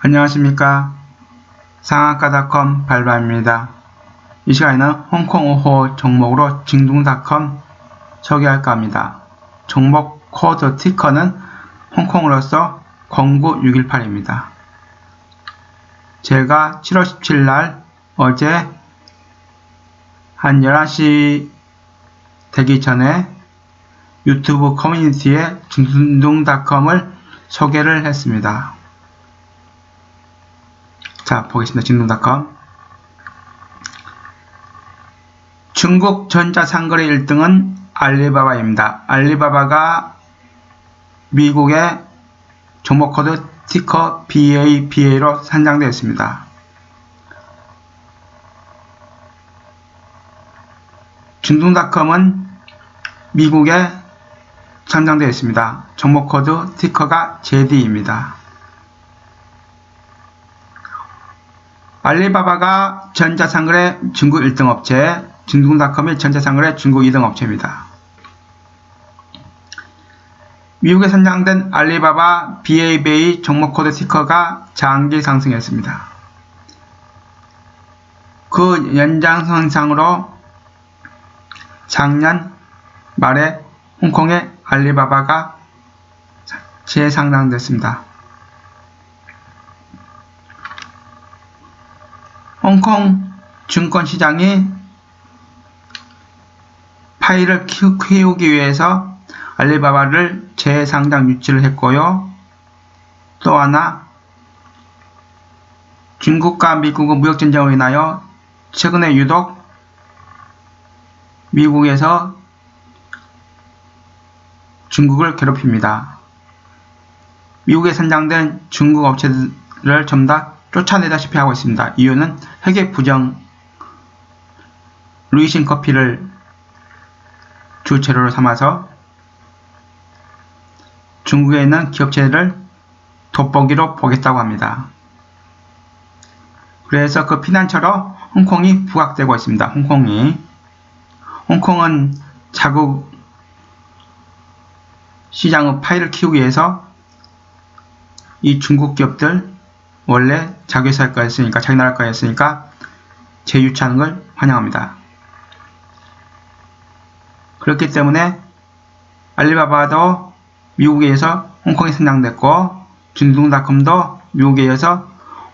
안녕하십니까. 상한가닷컴 발바입니다. 이 시간에는 홍콩 5호 종목으로 징둥닷컴 소개할까 합니다. 종목 코드 티커는 홍콩으로서 09618입니다. 제가 7월 17일 날 어제 한 11시 되기 전에 유튜브 커뮤니티에 징둥닷컴을 소개를 했습니다. 자, 보겠습니다. 징둥닷컴. 중국 전자상거래 1등은 알리바바입니다. 알리바바가 미국의 종목코드 티커 BABA로 산정되어 있습니다. 중동닷컴은 미국에 상장되어 있습니다. 종목 코드 티커가 JD입니다. 알리바바가 전자상거래 중국 1등 업체, 중동닷컴이 전자상거래 중국 2등 업체입니다. 미국에 선정된 알리바바 BABA 종목 코드 티커가 장기 상승했습니다. 그 연장선상으로 작년 말에 홍콩의 알리바바가 재상장됐습니다. 홍콩 증권시장이 파일을 키우기 위해서 알리바바를 재상장 유치를 했고요. 또 하나 중국과 미국의 무역전쟁으로 인하여 최근에 유독 미국에서 중국을 괴롭힙니다. 미국에 선장된 중국 업체들을 전부 다 쫓아내다시피 하고 있습니다. 이유는 회계 부정 루이신 커피를 주 재료로 삼아서 중국에 있는 기업체를 돋보기로 보겠다고 합니다. 그래서 그 피난처로 홍콩이 부각되고 있습니다. 홍콩이 홍콩은 자국 시장의 파일을 키우기 위해서 이 중국 기업들 원래 자기 회사 거였으니까 자기 나라 거였으니까 재유치하는 걸 환영합니다. 그렇기 때문에 알리바바도 미국에 의해서 홍콩에 선장됐고 중동닷컴도 미국에 의해서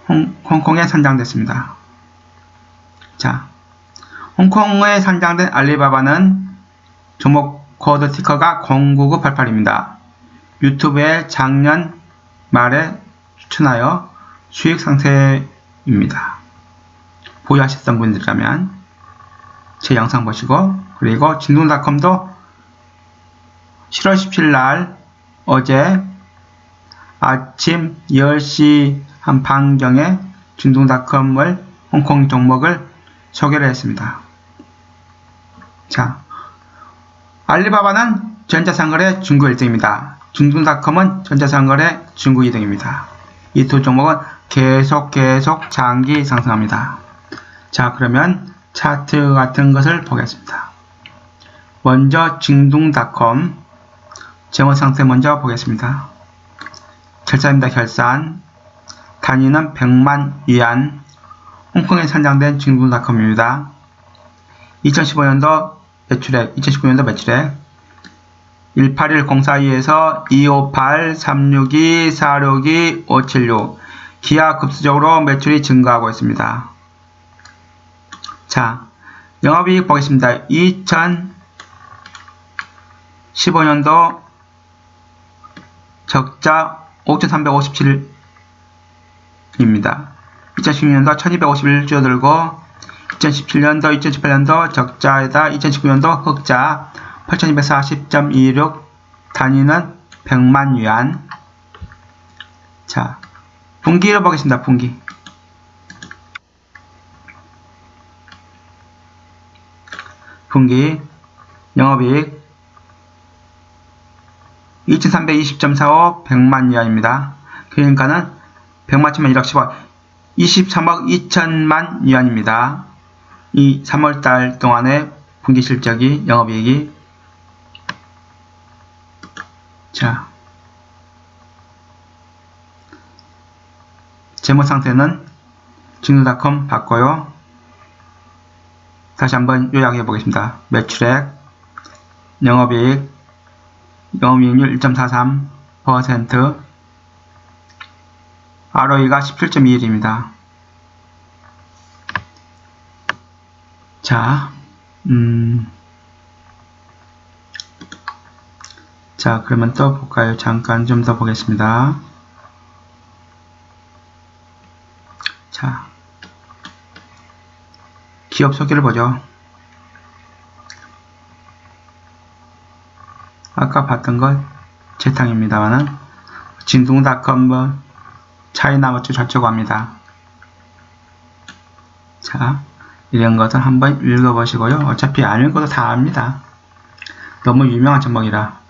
홍, 홍콩에 선장됐습니다. 자, 홍콩에 선장된 알리바바는 종목 코드 티커가 09988입니다. 유튜브에 작년 말에 추천하여 수익 상태입니다. 보유하셨던 분들이라면 제 영상 보시고 그리고 진동닷컴도 7월 17일 날 어제 아침 10시 한 반경에 진동닷컴을 홍콩 종목을 소개를 했습니다. 자, 알리바바는 전자상거래 중국 1등입니다. 중동닷컴은 전자상거래 중국 2등입니다. 이 두 종목은 계속 계속 장기 상승합니다. 자, 그러면 차트 같은 것을 보겠습니다. 먼저 중동닷컴 재무 상태 먼저 보겠습니다. 결산입니다. 결산 단위는 100만 위안 홍콩에 선장된 중동닷컴입니다. 2015년도 매출액 2019년도 매출액 18104에서 258, 362, 462, 576 기하 급수적으로 매출이 증가하고 있습니다. 자, 영업이익 보겠습니다. 2015년도 적자 5357입니다. 2016년도 1251 줄어들고 2017년도, 2018년도 적자에다 2019년도 흑자 8240.26 단위는 100만 위안 자 분기를 보겠습니다. 분기 분기 영업이익 2320.45 100만 위안입니다. 그러니까는 100만 치면 1억 10억 23억 2천만 위안입니다. 이 3월달 동안의 분기 실적이 영업이익이 자 재무 상태는 진우닷컴 봤고요. 다시 한번 요약해 보겠습니다. 매출액, 영업이익, 영업이익률 1.43%, ROE가 17.21입니다. 자, 음, 자, 그러면 또 볼까요? 잠깐 좀 더 보겠습니다. 자, 기업 소개를 보죠. 아까 봤던 것 재탕입니다만은 진동닷컴 뭐 차이나 어쩌 저쩌고 합니다. 자, 이런 것을 한번 읽어보시고요. 어차피 안 읽어도 다 압니다. 너무 유명한 제목이라.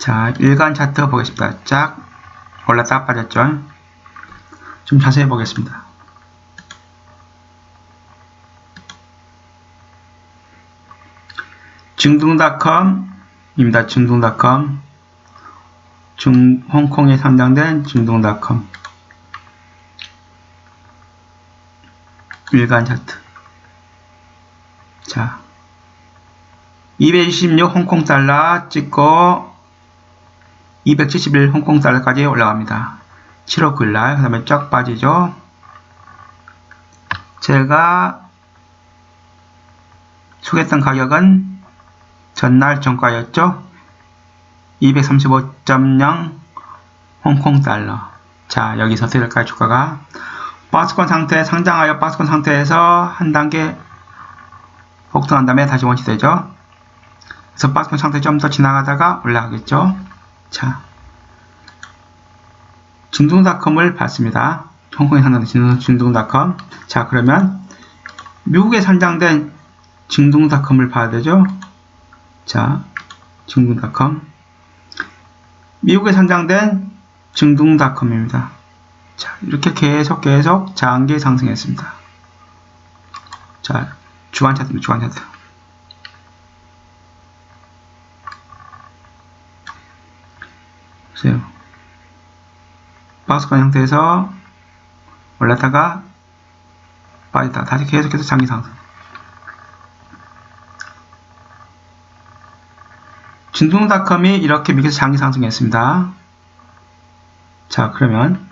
자, 일간 차트 보겠습니다. 쫙 올랐다 빠졌죠? 좀 자세히 보겠습니다. 중동닷컴입니다. 중동닷컴. 중, 홍콩에 상장된 중동닷컴. 일간 차트. 자, 226 홍콩 달러 찍고 271 홍콩 달러까지 올라갑니다. 7월 9일 날 그 다음에 쫙 빠지죠. 제가 소개했던 가격은 전날 정가였죠. 235.0 홍콩 달러. 자, 여기서 될까요? 주가가 박스권 상태 상장하여 박스권 상태에서 한 단계 폭등한 다음에 다시 원시되죠. 그래서 박스권 상태 좀 더 지나가다가 올라가겠죠. 자, 중동닷컴을 봤습니다. 홍콩에 상장된 중동닷컴. 자, 그러면 미국에 상장된 중동닷컴을 봐야 되죠. 자, 중동닷컴. 미국에 상장된 중동닷컴입니다. 자, 이렇게 계속 계속 장기 상승했습니다. 자, 주간 차트입니다. 주간 차트. 보세요. 박스권 형태에서 올랐다가 빠졌다. 다시 계속해서 장기 상승. 진동닷컴이 이렇게 미국에서 장기 상승했습니다. 자, 그러면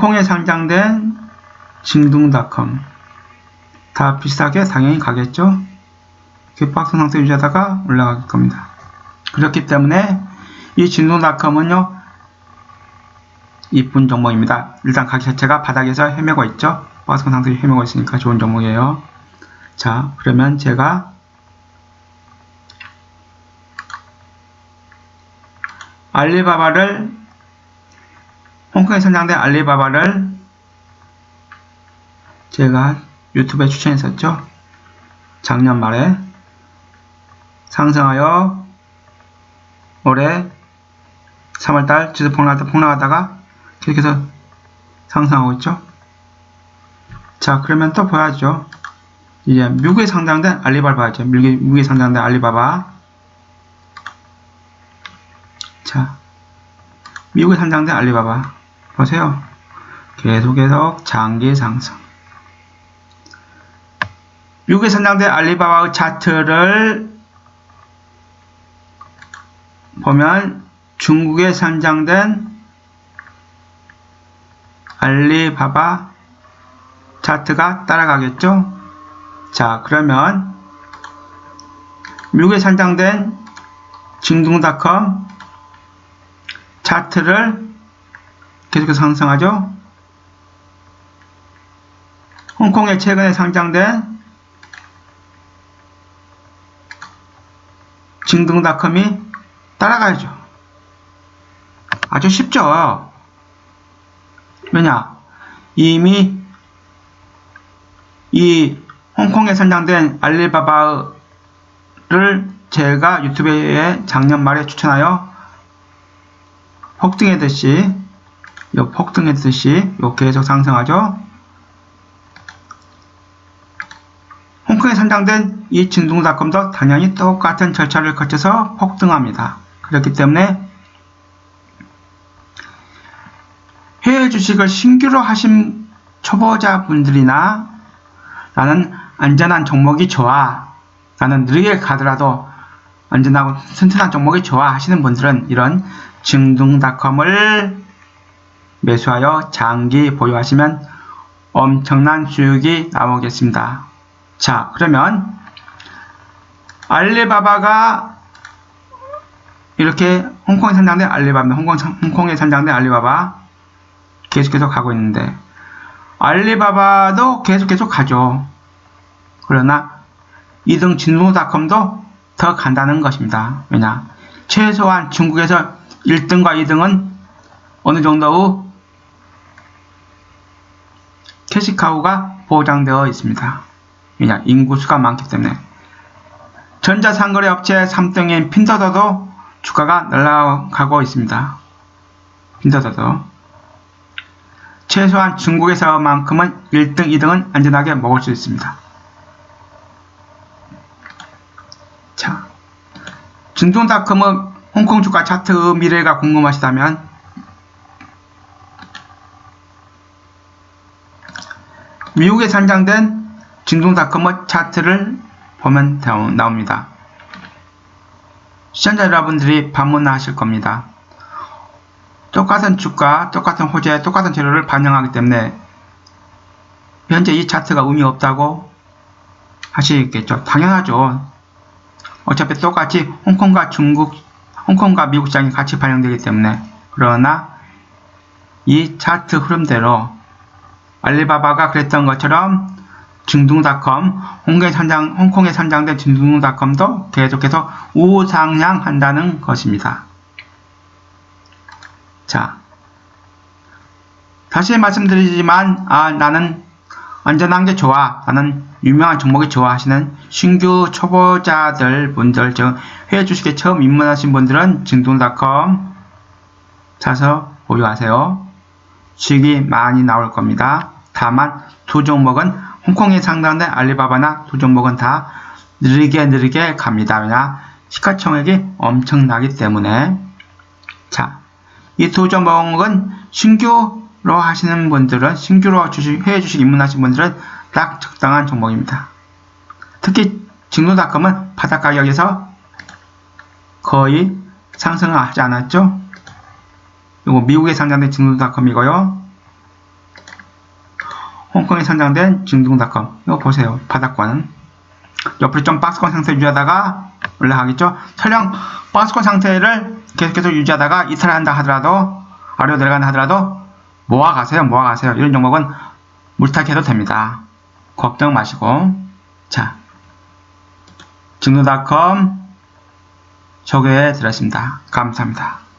홍콩에 상장된 진동닷컴 다 비슷하게 당연히 가겠죠? 그 박스 상태 유지하다가 올라갈 겁니다. 그렇기 때문에 이 진동닷컴은요 이쁜 종목입니다. 일단 가격 자체가 바닥에서 헤매고 있죠. 박스 상태 헤매고 있으니까 좋은 종목이에요. 자 그러면 제가 알리바바를 홍콩에 선장된 알리바바를 제가 유튜브에 추천했었죠. 작년 말에 상승하여 올해 3월달 지수 폭락하다 폭락하다가 계속해서 상승하고 있죠. 자 그러면 또 봐야죠. 이제 미국에 상장된 알리바바죠. 미국에, 미국에 상장된 알리바바. 자 미국에 상장된 알리바바 보세요. 계속 계속 장기 상승. 미국에 선장된 알리바바의 차트를 보면 중국에 선장된 알리바바 차트가 따라가겠죠? 자, 그러면 미국에 선장된 중동닷컴 차트를 계속해서 상승하죠? 홍콩에 최근에 상장된 징동닷컴이 따라가야죠. 아주 쉽죠. 왜냐? 이미 이 홍콩에 선장된 알리바바를 제가 유튜브에 작년 말에 추천하여 폭등했듯이 요 폭등했듯이 요 계속 상승하죠. 홍콩에 선장된 이 진동닷컴도 당연히 똑같은 절차를 거쳐서 폭등합니다. 그렇기 때문에 해외 주식을 신규로 하신 초보자분들이나 나는 안전한 종목이 좋아. 나는 느리게 가더라도 안전하고 튼튼한 종목이 좋아 하시는 분들은 이런 증둥닷컴을 매수하여 장기 보유하시면 엄청난 수익이 나오겠습니다. 자, 그러면 알리바바가 이렇게 홍콩에 선장된 알리바바, 홍콩, 홍콩에 선장된 알리바바 계속해서 가고 있는데 알리바바도 계속 계속 가죠. 그러나 2등 진동닷컴도 더 간다는 것입니다. 왜냐? 최소한 중국에서 1등과 2등은 어느 정도의 캐시카우가 보장되어 있습니다. 왜냐? 인구수가 많기 때문에. 전자상거래 업체 3등인 핀더더도 주가가 날아가고 있습니다. 핀더더도. 최소한 중국에서만큼은 1등, 2등은 안전하게 먹을 수 있습니다. 자, 중동닷컴의 홍콩 주가 차트 미래가 궁금하시다면 미국에 산장된 중동닷컴의 차트를 보면 나옵니다. 시청자 여러분들이 방문하실 겁니다. 똑같은 주가, 똑같은 호재, 똑같은 재료를 반영하기 때문에 현재 이 차트가 의미 없다고 하시겠죠. 당연하죠. 어차피 똑같이 홍콩과 중국, 홍콩과 미국 시장이 같이 반영되기 때문에 그러나 이 차트 흐름대로 알리바바가 그랬던 것처럼 중둥닷컴, 홍콩에 선장, 홍콩에 선장된 중둥닷컴도 계속해서 우상향한다는 것입니다. 자, 다시 말씀드리지만, 아, 나는 안전한 게 좋아. 나는 유명한 종목이 좋아 하시는 신규 초보자들 분들, 즉, 해외 주식에 처음 입문하신 분들은 중동닷컴 사서 보유하세요. 수익이 많이 나올 겁니다. 다만, 두 종목은 홍콩에 상장된 알리바바나 두 종목은 다 느리게 느리게 갑니다. 왜냐? 시가총액이 엄청나기 때문에. 자, 이 두 종목은 신규로 하시는 분들은, 신규로 주식, 해외 주식 입문하신 분들은 딱 적당한 종목입니다. 특히 증노닷컴은 바닥 가격에서 거의 상승을 하지 않았죠? 이거 미국에 상장된 증노닷컴이고요. 홍콩에 선장된 중동닷컴. 이거 보세요 바닥권은. 옆으로 좀 박스권 상태 유지하다가 올라가겠죠? 설령 박스권 상태를 계속해서 유지하다가 이탈 한다 하더라도 아래로 내려간다 하더라도 모아가세요 모아가세요. 이런 종목은 물타기해도 됩니다. 걱정 마시고. 자 중도닷컴 소개해 드렸습니다. 감사합니다